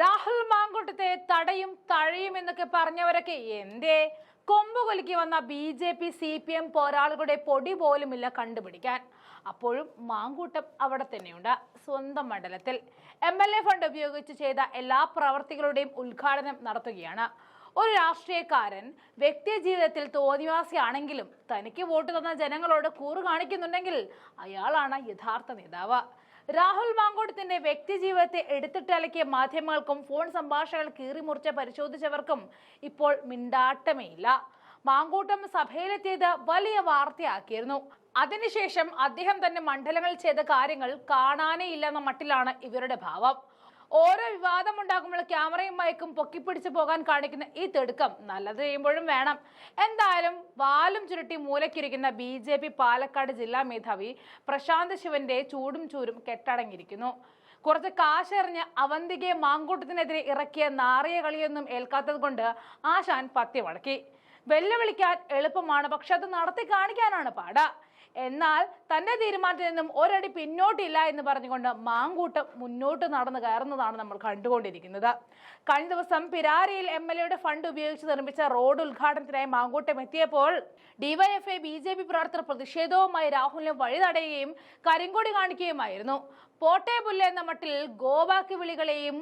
രാഹുൽ മാങ്കൂട്ടത്തെ തടയും തഴയും എന്നൊക്കെ പറഞ്ഞവരൊക്കെ എന്തേ? കൊമ്പുകൊലിക്ക് വന്ന B J P C P M പോരാളികളുടെ പൊടി പോലുമില്ല കണ്ടുപിടിക്കാൻ. അപ്പോഴും മാങ്കൂട്ടം അവിടെ തന്നെയുണ്ട് സ്വന്തം മണ്ഡലത്തിൽ. എം എൽ എ ഫണ്ട് ഉപയോഗിച്ച് ചെയ്ത എല്ലാ പ്രവർത്തികളുടെയും ഉദ്ഘാടനം നടത്തുകയാണ്. ഒരു രാഷ്ട്രീയക്കാരൻ വ്യക്തി ജീവിതത്തിൽ തോന്നിവാസിയാണെങ്കിലും തനിക്ക് വോട്ട് തന്ന ജനങ്ങളോട് കൂറ് കാണിക്കുന്നുണ്ടെങ്കിൽ അയാളാണ് യഥാർത്ഥ നേതാവ്. രാഹുൽ മാങ്കോട്ടത്തിന്റെ വ്യക്തി ജീവിതത്തെ എടുത്തിട്ടലക്കിയ മാധ്യമങ്ങൾക്കും ഫോൺ സംഭാഷണങ്ങൾ കീറിമുറിച്ച പരിശോധിച്ചവർക്കും ഇപ്പോൾ മിണ്ടാട്ടമേയില്ല മാങ്കൂട്ടം സഭയിലെത്തിയത് വലിയ വാർത്തയാക്കിയിരുന്നു. അതിനുശേഷം അദ്ദേഹം തന്നെ മണ്ഡലങ്ങളിൽ ചെയ്ത കാര്യങ്ങൾ കാണാനേ ഇല്ലെന്ന മട്ടിലാണ് ഇവരുടെ ഭാവം. ഓരോ വിവാദം ഉണ്ടാകുമ്പോൾ ക്യാമറയും മയക്കും പൊക്കിപ്പിടിച്ചു പോകാൻ കാണിക്കുന്ന ഈ തിടുക്കം നല്ലത് ചെയ്യുമ്പോഴും വേണം. എന്തായാലും വാലും ചുരുട്ടി മൂലക്കിരിക്കുന്ന ബി ജെ പി പാലക്കാട് ജില്ലാ മേധാവി പ്രശാന്ത് ശിവന്റെ ചൂടും ചൂരും കെട്ടടങ്ങിയിരിക്കുന്നു. കുറച്ച് കാശെറിഞ്ഞ് അവന്തികയെ മാങ്കൂട്ടത്തിനെതിരെ ഇറക്കിയ നാറിയ കളിയൊന്നും ഏൽക്കാത്തത് കൊണ്ട് ആശാൻ പത്തി വളക്കി വെല്ലുവിളിക്കാൻ എളുപ്പമാണ് പക്ഷെ അത് നടത്തി കാണിക്കാനാണ് പാട്. എന്നാൽ തന്റെ തീരുമാനത്തിൽ നിന്നും ഒരടി പിന്നോട്ടില്ല എന്ന് പറഞ്ഞുകൊണ്ട് മാങ്കൂട്ടം മുന്നോട്ട് നടന്നു കയറുന്നതാണ് നമ്മൾ കണ്ടുകൊണ്ടിരിക്കുന്നത്. കഴിഞ്ഞ ദിവസം പിരാരിയിൽ എം എൽ എയുടെ ഫണ്ട് ഉപയോഗിച്ച് നിർമ്മിച്ച റോഡ് ഉദ്ഘാടനത്തിനായി മാങ്കൂട്ടം എത്തിയപ്പോൾ ഡിവൈഎഫ്ഐ ബി ജെ പി പ്രവർത്തകർ പ്രതിഷേധവുമായി രാഹുലിനെ വഴി തടയുകയും കരിങ്കൊടി കാണിക്കുകയുമായിരുന്നു. പോട്ടെ പുല്ല എന്ന മട്ടിൽ ഗോവാക്ക് വിളികളെയും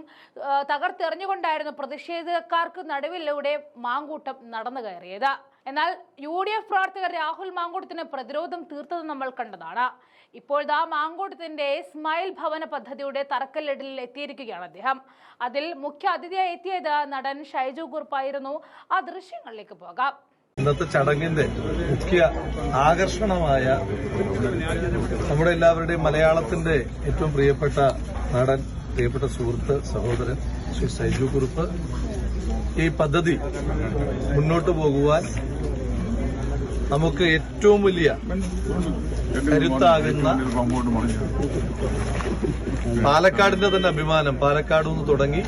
തകർത്തെറിഞ്ഞുകൊണ്ടായിരുന്നു പ്രതിഷേധക്കാർക്ക് നടുവിലൂടെ മാങ്കൂട്ടം നടന്നു കയറിയത്. എന്നാൽ യു ഡി എഫ് പ്രവർത്തകർ രാഹുൽ മാങ്കൂട്ടത്തിന് പ്രതിരോധം തീർത്തത് നമ്മൾ കണ്ടതാണ്. ഇപ്പോൾ ദാ മാങ്കൂട്ടത്തിന്റെ സ്മൈൽ ഭവന പദ്ധതിയുടെ തറക്കല്ലിടലിൽ എത്തിയിരിക്കുകയാണ് അദ്ദേഹം. അതിൽ മുഖ്യ അതിഥിയായി എത്തിയത് നടൻ ഷൈജു കുറുപ്പായിരുന്നു. ആ ദൃശ്യങ്ങളിലേക്ക് പോകാം. ഇന്നത്തെ ചടങ്ങിന്റെ മുഖ്യ ആകർഷണമായ നമ്മുടെ എല്ലാവരുടെയും മലയാളത്തിന്റെ ഏറ്റവും പ്രിയപ്പെട്ട നടൻ പ്രിയപ്പെട്ട സുഹൃത്ത് സഹോദരൻ ശ്രീ സൈജു കുറുപ്പ് ഈ പദ്ധതി മുന്നോട്ട് പോകുവാൻ നമുക്ക് ഏറ്റവും വലിയ കരുത്താകുന്ന പാലക്കാടിന്റെ തന്നെ അഭിമാനം. പാലക്കാട് നിന്ന് തുടങ്ങി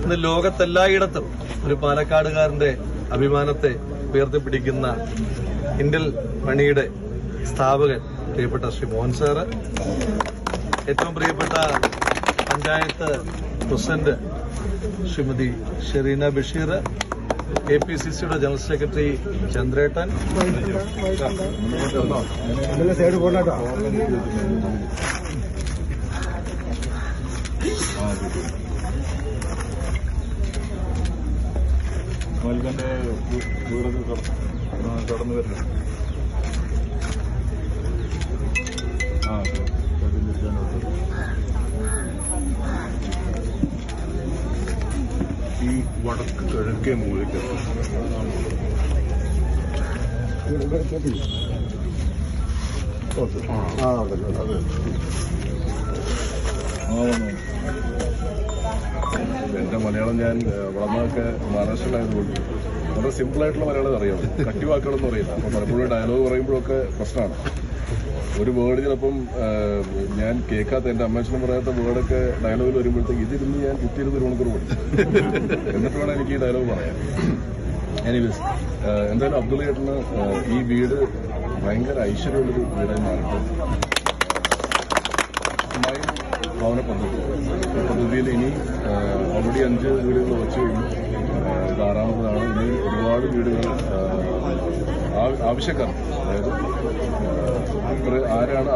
ഇന്ന് ലോകത്തെല്ലായിടത്തും ഒരു പാലക്കാടുകാരന്റെ അഭിമാനത്തെ ഉയർത്തിപ്പിടിക്കുന്ന ഇന്റൽ മണിയുടെ സ്ഥാപകൻ പ്രിയപ്പെട്ട ശ്രീ മോഹൻ സാറ് ഏറ്റവും പ്രിയപ്പെട്ട panchayat president Shrimati Sherina Basheer K P C സിയുടെ ജനറൽ സെക്രട്ടറി ചന്ദ്രേട്ടൻ കടന്നു വരുന്നു വടക്ക് കിഴക്കേ മൂലയ്ക്ക് ആ മലയാളം ഞാൻ വളർന്നൊക്കെ മഹാരാഷ്ട്രയിലായതുകൊണ്ട് വളരെ സിമ്പിൾ ആയിട്ടുള്ള മലയാളം അറിയാം. കട്ടി വാക്കുകളൊന്നും അറിയില്ല. അപ്പൊ പലപ്പോഴും ഡയലോഗ് പറയുമ്പോഴൊക്കെ പ്രശ്നമാണ്. ഒരു വേർഡ് ചിലപ്പം ഞാൻ കേൾക്കാത്ത എന്റെ അമ്മച്ചനും പറയാത്ത വേർഡൊക്കെ ഡയലോഗിൽ വരുമ്പോഴത്തേക്ക് ഇതിരുന്ന് ഞാൻ കുത്തിയിരുന്ന് ഒരു മണിക്കൂർ പഠിച്ചു എന്നിട്ട് വേണം എനിക്ക് ഈ ഡയലോഗ് പറയാൻ. എനിവേസ് എന്തായാലും അബ്ദുൾ ചേട്ടന് ഈ വീട് ഭയങ്കര ഐശ്വര്യമുള്ളൊരു വീടായി മാറിയിട്ട് ഭവന പദ്ധതി. പദ്ധതിയിൽ ഇനി ഓൾറെഡി അഞ്ച് വീടുകൾ വെച്ച് കഴിഞ്ഞു. ഇത് ഇനി ഒരുപാട് വീടുകൾ ആവശ്യക്കാർ. അതായത് ആരാണ്